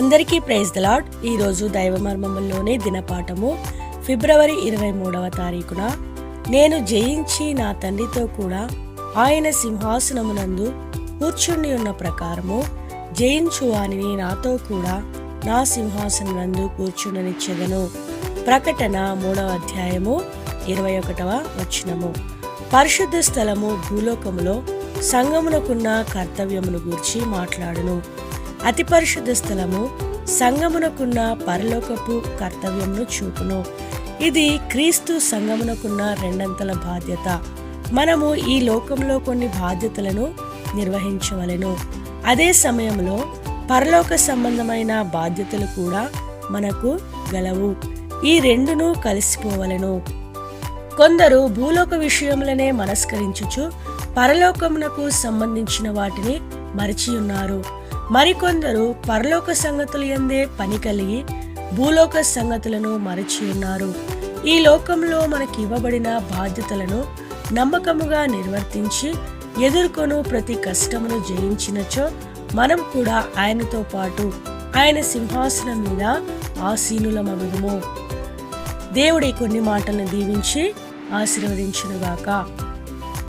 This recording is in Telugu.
అందరికీ ప్రైజ్ ద లాడ్ ఈరోజు దైవమర్మముల్లోని దినపాఠము. ఫిబ్రవరి ఇరవై మూడవ తారీఖున నేను జయించి నా తండ్రితో కూడా ఆయన సింహాసనమునందు కూర్చుండి ఉన్న ప్రకారము జయించు వానిని నాతో కూడా నా సింహాసనమునందు కూర్చుండనిచ్చెదను ప్రకటన మూడవ అధ్యాయము ఇరవై ఒకటవ వచనము. పరిశుద్ధ స్థలము భూలోకములో సంగమునకున్న కర్తవ్యమును గూర్చి మాట్లాడును. అతి పరిశుద్ధ స్థలము సంగమునకున్న పరలోకపు కర్తవ్యమును చూపును. ఇది క్రీస్తు సంగమునకున్న రెండంతల బాధ్యత. మనము ఈ లోకంలో కొన్ని బాధ్యతలను నిర్వహించవలెను. అదే సమయంలో పరలోక సంబంధమైన బాధ్యతలు కూడా మనకు గలవు. ఈ రెండును కలిసిపోవలెను. కొందరు భూలోక విషయములనే మనస్కరించుచు పరలోకమునకు సంబంధించిన వాటిని మరిచి ఉన్నారు మరికొందరు పరలోక సంగతులు ఎందే పని కలిగి భూలోక సంగతులను మరచి ఉన్నారు. ఈ లోకంలో మనకి ఇవ్వబడిన బాధ్యతలను నమ్మకముగా నిర్వర్తించి ఎదుర్కొను ప్రతి కష్టమును జయించినచో మనం కూడా ఆయనతో పాటు ఆయన సింహాసనం మీద ఆసీనులమగుదుము. దేవుడి కొన్ని మాటలను దీవించి ఆశీర్వదించునుగాక.